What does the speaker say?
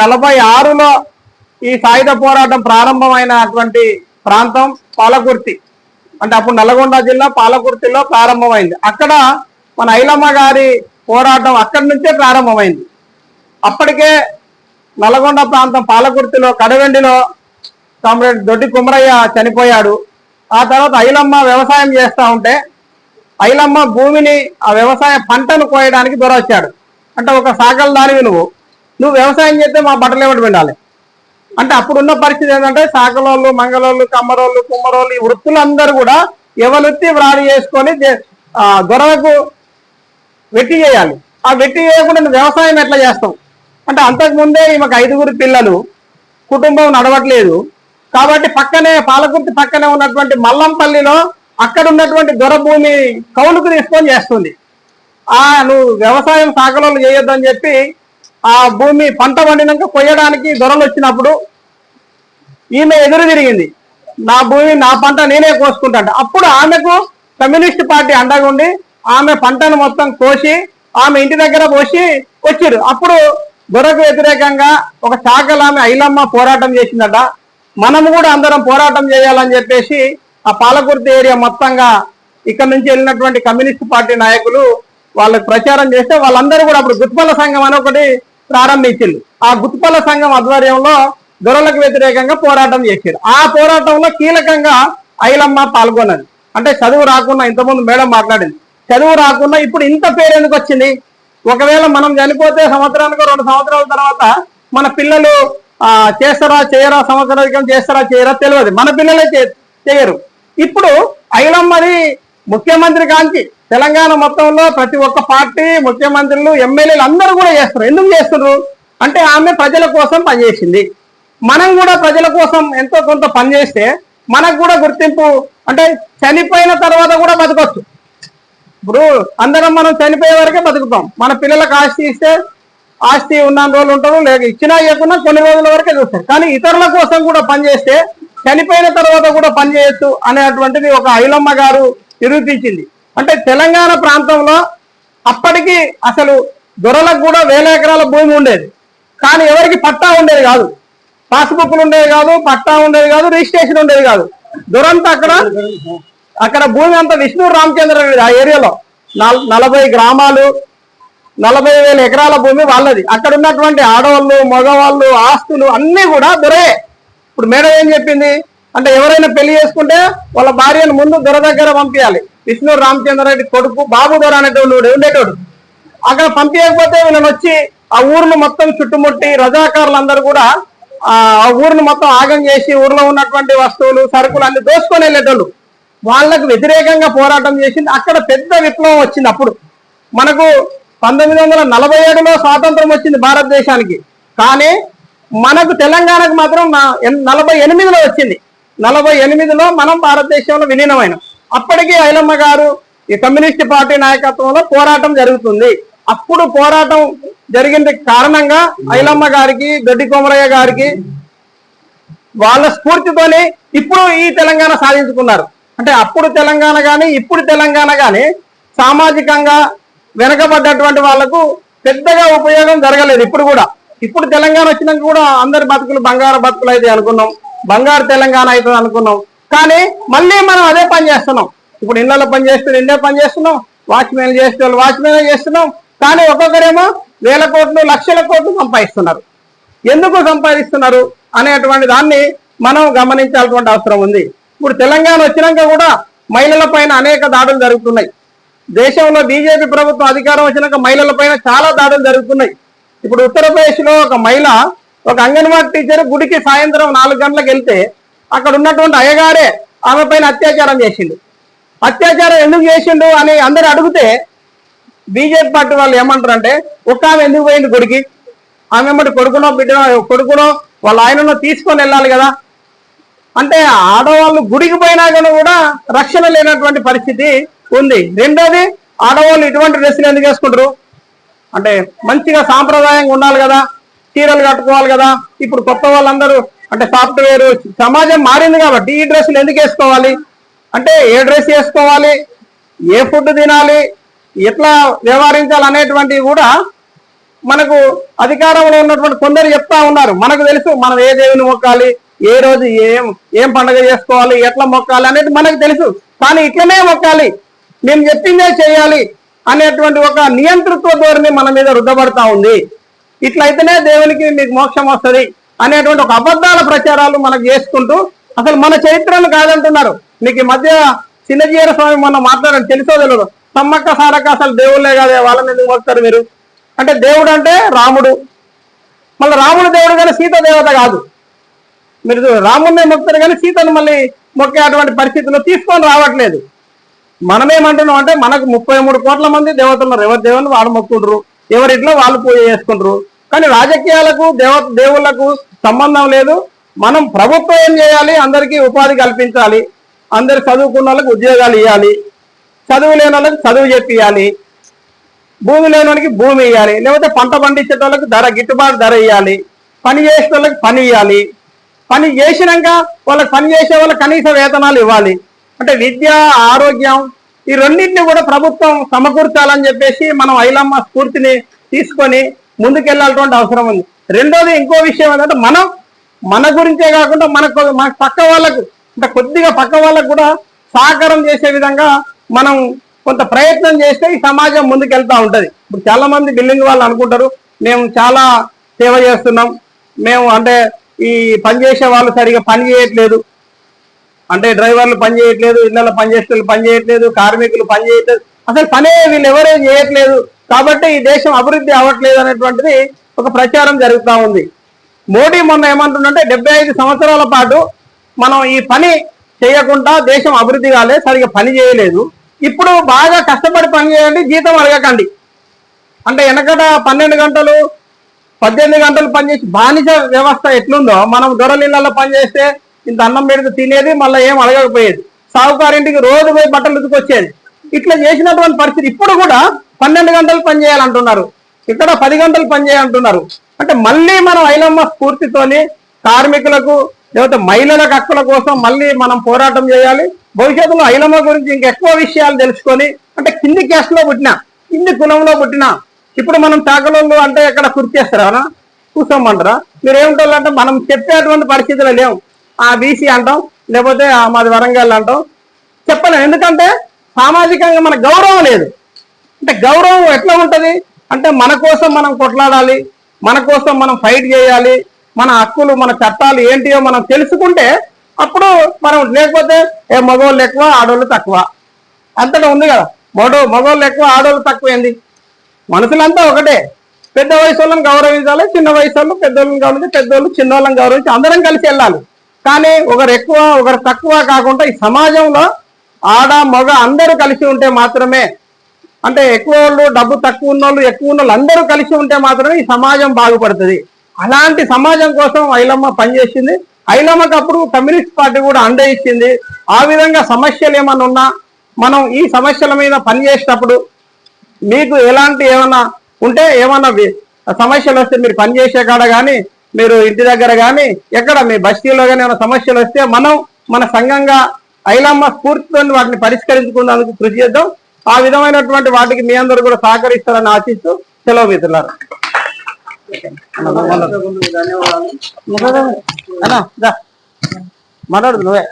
నలభై ఆరులో ఈ సాయుధ పోరాటం ప్రారంభమైనటువంటి ప్రాంతం పాలకుర్తి. అంటే అప్పుడు నల్గొండ జిల్లా పాలకుర్తిలో ప్రారంభమైంది. అక్కడ మన ఐలమ్మ గారి పోరాటం అక్కడి నుంచే ప్రారంభమైంది. అప్పటికే నల్గొండ ప్రాంతం పాలకుర్తిలో కడవెండిలో కామ్రేడ్ దొడ్డి కుమరయ్య చనిపోయాడు. ఆ తర్వాత ఐలమ్మ వ్యవసాయం చేస్తూ ఉంటే ఐలమ్మ భూమిని ఆ వ్యవసాయ పంటను కోయడానికి దొరొచ్చాడు. అంటే ఒక సాగల దానివి నువ్వు. నువ్వు వ్యవసాయం చేస్తే మా బట్టలు ఎవరు పెండాలి? అంటే అప్పుడున్న పరిస్థితి ఏంటంటే సాకలోళ్ళు మంగళోళ్ళు కమ్మరోళ్ళు కుమ్మరోళ్ళు ఈ వృత్తులందరూ కూడా ఎవలెత్తి వ్రాడి చేసుకొని గొడవకు దొరకు వెట్టి చేయాలి. ఆ వెట్టి చేయకుండా వ్యవసాయం ఎట్లా చేస్తాం అంటే అంతకుముందే ఈమెకు ఐదుగురు పిల్లలు కుటుంబం నడవట్లేదు. కాబట్టి పక్కనే పాలకుర్తి పక్కనే ఉన్నటువంటి మల్లంపల్లిలో అక్కడ ఉన్నటువంటి దొరభూమి కౌలుకు తీసుకొని చేస్తుంది. ఆ నువ్వు వ్యవసాయం సాగలోళ్ళు చేయొద్దని చెప్పి ఆ భూమి పంట పండినాక కొయ్యడానికి దొరలు వచ్చినప్పుడు ఈమె ఎదురు తిరిగింది. నా భూమి నా పంట నేనే కోసుకుంటాను అప్పుడు ఆమెకు కమ్యూనిస్ట్ పార్టీ అండగుండి ఆమె పంటను మొత్తం కోసి ఆమె ఇంటి దగ్గర పోసి వచ్చారు అప్పుడు దొరకు వ్యతిరేకంగా ఒక శాఖలు ఆమె ఐలమ్మ పోరాటం చేసిందట. మనం కూడా అందరం పోరాటం చేయాలని చెప్పేసి ఆ పాలకుర్తి ఏరియా మొత్తంగా ఇక్కడ నుంచి వెళ్ళినటువంటి కమ్యూనిస్ట్ పార్టీ నాయకులు వాళ్ళకి ప్రచారం చేస్తే వాళ్ళందరూ కూడా అప్పుడు గుత్పల సంఘం అని ఒకటి ప్రారంభించింది. ఆ గుత్పల సంఘం ఆధ్వర్యంలో దొరలకు వ్యతిరేకంగా పోరాటం చేశారు. ఆ పోరాటంలో కీలకంగా ఐలమ్మ పాల్గొన్నది. అంటే చదువు రాకుండా ఇంతకుముందు మేడం మాట్లాడింది. చదువు రాకుండా ఇప్పుడు ఇంత పేరు ఎందుకు వచ్చింది? ఒకవేళ మనం చనిపోతే సంవత్సరానికి రెండు సంవత్సరాల తర్వాత మన పిల్లలు ఆ, చేస్తారా చేయరా సంవత్సరాధికం చేస్తారా చేయరా తెలియదు. మన పిల్లలే చే- చేయరు. ఇప్పుడు ఐలమ్మది ముఖ్యమంత్రి కాంతి. తెలంగాణ మొత్తంలో ప్రతి ఒక్క పార్టీ ముఖ్యమంత్రులు ఎమ్మెల్యేలు అందరూ కూడా చేస్తారు. ఎందుకు చేస్తున్నారు? అంటే ఆమె ప్రజల కోసం పనిచేసింది. మనం కూడా ప్రజల కోసం ఎంతో కొంత పనిచేస్తే మనకు కూడా గుర్తింపు అంటే చనిపోయిన తర్వాత కూడా బతకొచ్చు. ఇప్పుడు అందరం మనం చనిపోయే వరకే బతుకుతాం. మన పిల్లలకు ఆస్తి ఇస్తే ఆస్తి ఉన్న రోజులు ఉంటారు లేక ఇచ్చినా ఇవ్వకుండా కొన్ని రోజుల వరకే చూస్తారు. కానీ ఇతరుల కోసం కూడా పనిచేస్తే చనిపోయిన తర్వాత కూడా పనిచేయొచ్చు అనేటువంటిది ఒక ఐలమ్మ గారు నిరూపించింది. అంటే తెలంగాణ ప్రాంతంలో అప్పటికి అసలు దొరలకు కూడా వేల ఎకరాల భూమి ఉండేది. కానీ ఎవరికి పట్టా ఉండేది కాదు. పాస్బుక్లు ఉండేది కాదు పట్టా ఉండేది కాదు రిజిస్ట్రేషన్ ఉండేది కాదు. దొరంతా అక్కడ అక్కడ భూమి అంతా విష్ణు రామచంద్ర ఆ ఏరియాలో. నల్- నలభై గ్రామాలు నలభై వేల ఎకరాల భూమి వాళ్ళది. అక్కడ ఉన్నటువంటి ఆడవాళ్ళు మగవాళ్ళు ఆస్తులు అన్నీ కూడా దొరే. ఇప్పుడు మేడం ఏం చెప్పింది? అంటే ఎవరైనా పెళ్ళి చేసుకుంటే వాళ్ళ భార్యను ముందు దొర దగ్గర పంపించాలి. విష్ణు రామచంద్ర రెడ్డి కొడుకు బాబు దొర అనేటోడు ఉండేటోడు అక్కడ పంపించకపోతే వీళ్ళని వచ్చి ఆ ఊరును మొత్తం చుట్టుముట్టి రజాకారులందరూ కూడా ఆ ఊరిని మొత్తం ఆగం చేసి ఊర్లో ఉన్నటువంటి వస్తువులు సరుకులు అన్ని దోసుకొని వెళ్ళేటోళ్ళు. వాళ్ళకు వ్యతిరేకంగా పోరాటం చేసింది. అక్కడ పెద్ద విప్లవం వచ్చింది అప్పుడు. మనకు పంతొమ్మిది వందల నలభై ఏడులో స్వాతంత్రం వచ్చింది భారతదేశానికి. కానీ మనకు తెలంగాణకు మాత్రం నలభై ఎనిమిదిలో వచ్చింది. నలభై ఎనిమిదిలో మనం భారతదేశంలో విలీనమైన. అప్పటికి ఐలమ్మ గారు ఈ కమ్యూనిస్ట్ పార్టీ నాయకత్వంలో పోరాటం జరుగుతుంది. అప్పుడు పోరాటం జరిగింది కారణంగా ఐలమ్మ గారికి దొడ్డి కోమరయ్య గారికి వాళ్ళ స్ఫూర్తితోనే ఇప్పుడు ఈ తెలంగాణ సాధించుకున్నారు. అంటే అప్పుడు తెలంగాణ కానీ ఇప్పుడు తెలంగాణ కానీ సామాజికంగా వెనకబడ్డటువంటి వాళ్ళకు పెద్దగా ఉపయోగం జరగలేదు. ఇప్పుడు కూడా. ఇప్పుడు తెలంగాణ వచ్చినాక కూడా అందరి బతుకులు బంగారు బతుకులు అయితే అనుకున్నాం. బంగారు తెలంగాణ అవుతుంది అనుకున్నాం. కానీ మళ్ళీ మనం అదే పని చేస్తున్నాం. ఇప్పుడు ఇళ్ళలో పని చేస్తున్న ఇండే పని చేస్తున్నాం. వాచ్మెన్ చేసే వాళ్ళు వాచ్మెన్ చేస్తున్నాం. కానీ ఒక్కొక్కరేమో వేల కోట్లు లక్షల కోట్లు సంపాదిస్తున్నారు. ఎందుకు సంపాదిస్తున్నారు అనేటువంటి దాన్ని మనం గమనించాల్సిన అవసరం ఉంది. ఇప్పుడు తెలంగాణ వచ్చినాక కూడా మహిళల పైన అనేక దాడులు జరుగుతున్నాయి. దేశంలో బీజేపీ ప్రభుత్వం అధికారం వచ్చినాక మహిళల పైన చాలా దాడులు జరుగుతున్నాయి. ఇప్పుడు ఉత్తరప్రదేశ్లో ఒక మహిళ ఒక అంగన్వాడీ టీచర్ గుడికి సాయంత్రం నాలుగు గంటలకు వెళ్తే అక్కడ ఉన్నటువంటి అయ్యగారే ఆమె పైన అత్యాచారం చేసిండు. అత్యాచారం ఎందుకు చేసిండు అని అందరు అడిగితే బీజేపీ పార్టీ వాళ్ళు ఏమంటారు అంటే ఒక ఆమె ఎందుకు పోయింది గుడికి? ఆమె ఏమంటే కొడుకునో బిడ్డనో కొడుకునో వాళ్ళ ఆయనను తీసుకొని వెళ్ళాలి కదా. అంటే ఆడవాళ్ళు గుడికి పోయినా కానీ కూడా రక్షణ లేనటువంటి పరిస్థితి ఉంది. రెండోది ఆడవాళ్ళు ఇటువంటి డ్రెస్సులు ఎందుకు వేసుకుంటారు? అంటే మంచిగా సాంప్రదాయంగా ఉండాలి కదా. చీరలు కట్టుకోవాలి కదా. ఇప్పుడు కొత్త వాళ్ళందరూ అంటే సాఫ్ట్వేర్ సమాజం మారింది కాబట్టి ఈ డ్రెస్సులు ఎందుకు వేసుకోవాలి? అంటే ఏ డ్రెస్ వేసుకోవాలి? ఏ ఫుడ్ తినాలి? ఎట్లా వ్యవహరించాలి అనేటువంటివి కూడా మనకు అధికారంలో ఉన్నటువంటి కొందరు చెప్తా ఉన్నారు. మనకు తెలుసు మనం ఏ దేవుని మొక్కాలి? ఏ రోజు ఏం ఏం పండుగ చేసుకోవాలి? ఎట్లా మొక్కాలి అనేది మనకు తెలుసు. కానీ ఇట్లనే మొక్కాలి. మేము చెప్పిందే చేయాలి అనేటువంటి ఒక నియంతృత్వ ధోరణి మన మీద రుద్దబడతా ఉంది. ఇట్లయితేనే దేవునికి మీకు మోక్షం వస్తుంది అనేటువంటి ఒక అబద్ధాల ప్రచారాలు మనకు చేసుకుంటూ అసలు మన చరిత్రను కాదంటున్నారు. మీకు ఈ మధ్య చిన్నజీర స్వామి మొన్న మాట్లాడండి తెలుసో తెలియదు సమ్మక్క సారక్క అసలు దేవుళ్ళే కాదే వాళ్ళని ఎందుకు మొక్కుతారు మీరు? అంటే దేవుడు అంటే రాముడు. మళ్ళీ రాముడు దేవుడు కానీ సీత దేవత కాదు. మీరు రాముడిని రాముడినే మొక్కుతారు కానీ సీతను మళ్ళీ మొక్కే అటువంటి పరిస్థితుల్లో తీసుకొని రావట్లేదు. మనమేమంటున్నాం అంటే మనకు ముప్పై మూడు కోట్ల మంది దేవతలు ఉన్నారు. ఎవరి దేవుని వాళ్ళు మొక్కుంటారు ఎవరింట్లో వాళ్ళు పూజ చేసుకుంటారు. కానీ రాజకీయాలకు దేవ దేవుళ్ళకు సంబంధం లేదు. మనం ప్రభుత్వం ఏం చేయాలి? అందరికీ ఉపాధి కల్పించాలి. అందరు చదువుకున్న వాళ్ళకి ఉద్యోగాలు ఇవ్వాలి చదువు లేని వాళ్ళకి చదువు చెప్పియాలి భూమి లేని వాళ్ళకి భూమి ఇవ్వాలి లేకపోతే పంట పండించే వాళ్ళకి ధర గిట్టుబాటు ధర ఇవ్వాలి పని చేసే వాళ్ళకి పని ఇవ్వాలి పని చేసినాక వాళ్ళకి పని చేసే వాళ్ళకి కనీస వేతనాలు ఇవ్వాలి. అంటే విద్య ఆరోగ్యం ఈ రెండింటిని కూడా ప్రభుత్వం సమకూర్చాలని చెప్పేసి మనం ఐలమ్మ స్ఫూర్తిని తీసుకొని ముందుకెళ్ళాల్సిన అవసరం ఉంది. రెండోది ఇంకో విషయం ఏంటంటే మనం మన గురించే కాకుండా మనకు మన పక్క వాళ్ళకు అంటే కొద్దిగా పక్క వాళ్ళకు కూడా సహకారం చేసే విధంగా మనం కొంత ప్రయత్నం చేస్తే ఈ సమాజం ముందుకెళ్తా ఉంటుంది. ఇప్పుడు చాలా మంది బిల్డింగ్ వాళ్ళు అనుకుంటారు మేము చాలా సేవ చేస్తున్నాం మేము అంటే ఈ పని చేసే వాళ్ళు సరిగా పని చేయట్లేదు అంటే డ్రైవర్లు పని చేయట్లేదు ఇళ్ళలో పని చేసే వాళ్ళు పని చేయట్లేదు కార్మికులు పని చేయట్లేదు. అసలు పనే వీళ్ళు ఎవరేం చేయట్లేదు. కాబట్టి ఈ దేశం అభివృద్ధి అవ్వట్లేదు అనేటువంటిది ఒక ప్రచారం జరుగుతూ ఉంది. మోడీ మొన్న ఏమంటుండంటే డెబ్బై ఐదు సంవత్సరాల పాటు మనం ఈ పని చేయకుండా దేశం అభివృద్ధి కాలే సరిగా పని చేయలేదు. ఇప్పుడు బాగా కష్టపడి పని చేయండి జీతం అడగకండి. అంటే వెనకట పన్నెండు గంటలు పద్దెనిమిది గంటలు పనిచేసి బానిస వ్యవస్థ ఎట్లుందో మనం దొరలిళ్ళలో పనిచేస్తే ఇంత అన్నం పెడితే తినేది మళ్ళీ ఏం అడగకపోయేది. సాగుకారింటికి రోజు పోయి బట్టలు ఉతుకొచ్చేది. ఇట్లా చేసినటువంటి పరిస్థితి ఇప్పుడు కూడా పన్నెండు గంటలు పనిచేయాలంటున్నారు ఇక్కడ పది గంటలు పనిచేయాలంటున్నారు అంటే మళ్ళీ మనం ఐలమ్మ స్ఫూర్తితోని కార్మికులకు లేకపోతే మహిళల హక్కుల కోసం మళ్ళీ మనం పోరాటం చేయాలి. భవిష్యత్తులో ఐలమ్మ గురించి ఇంకెక్కువ విషయాలు తెలుసుకొని అంటే కింది క్యాస్ట్లో పుట్టినా కింది కులంలో పుట్టినా ఇప్పుడు మనం చాకలోళ్ళు అంటే ఎక్కడ కుర్తి చేస్తారా కూర్చోమంటారా? మీరు ఏమిటోళ్ళు అంటే మనం చెప్పేటువంటి పరిస్థితులు లేవు. ఆ బీసీ అంటాం లేకపోతే మాది వరంగల్ అంటాం. చెప్పలేం. ఎందుకంటే సామాజికంగా మన గౌరవం లేదు. అంటే గౌరవం ఎట్లా ఉంటుంది? అంటే మన కోసం మనం కొట్లాడాలి మన కోసం మనం ఫైట్ చేయాలి మన హక్కులు మన చట్టాలు ఏంటియో మనం తెలుసుకుంటే అప్పుడు మనం లేకపోతే ఏ మగవాళ్ళు ఎక్కువ ఆడవాళ్ళు తక్కువ. అంతటా ఉంది కదా. మగ మగవాళ్ళు ఎక్కువ ఆడవాళ్ళు తక్కువ ఏంది? మనుషులంతా ఒకటే. పెద్ద వయసు వాళ్ళని గౌరవించాలి చిన్న వయసు వాళ్ళు పెద్దోళ్ళని గౌరవించి పెద్దోళ్ళు చిన్నోళ్ళని గౌరవించి అందరం కలిసి వెళ్ళాలి. కానీ ఒకరు ఎక్కువ ఒకరు తక్కువ కాకుండా ఈ సమాజంలో ఆడ మగ అందరూ కలిసి ఉంటే మాత్రమే అంటే ఎక్కువ వాళ్ళు డబ్బు తక్కువ ఉన్న వాళ్ళు ఎక్కువ ఉన్న వాళ్ళు అందరూ కలిసి ఉంటే మాత్రమే ఈ సమాజం బాగుపడుతుంది. అలాంటి సమాజం కోసం ఐలమ్మ పనిచేసింది. ఐలమ్మకి అప్పుడు కమ్యూనిస్ట్ పార్టీ కూడా అండ ఇచ్చింది. ఆ విధంగా సమస్యలు ఏమన్నా ఉన్నా మనం ఈ సమస్యల మీద పనిచేసేటప్పుడు మీకు ఎలాంటి ఏమన్నా ఉంటే ఏమన్నా సమస్యలు వస్తే మీరు పని చేసే కాడ కానీ మీరు ఇంటి దగ్గర కానీ ఎక్కడ మీ బస్తీలో కానీ ఏమైనా సమస్యలు వస్తే మనం మన సంఘంగా ఐలమ్మ స్ఫూర్తితో వాటిని పరిష్కరించుకున్నందుకు కృషి చేద్దాం. ఆ విధమైనటువంటి వాటికి మీ అందరూ కూడా సహకరిస్తారని ఆశిస్తూ సెలవు మిత్రులారు. మాట్లాడు నువ్వే.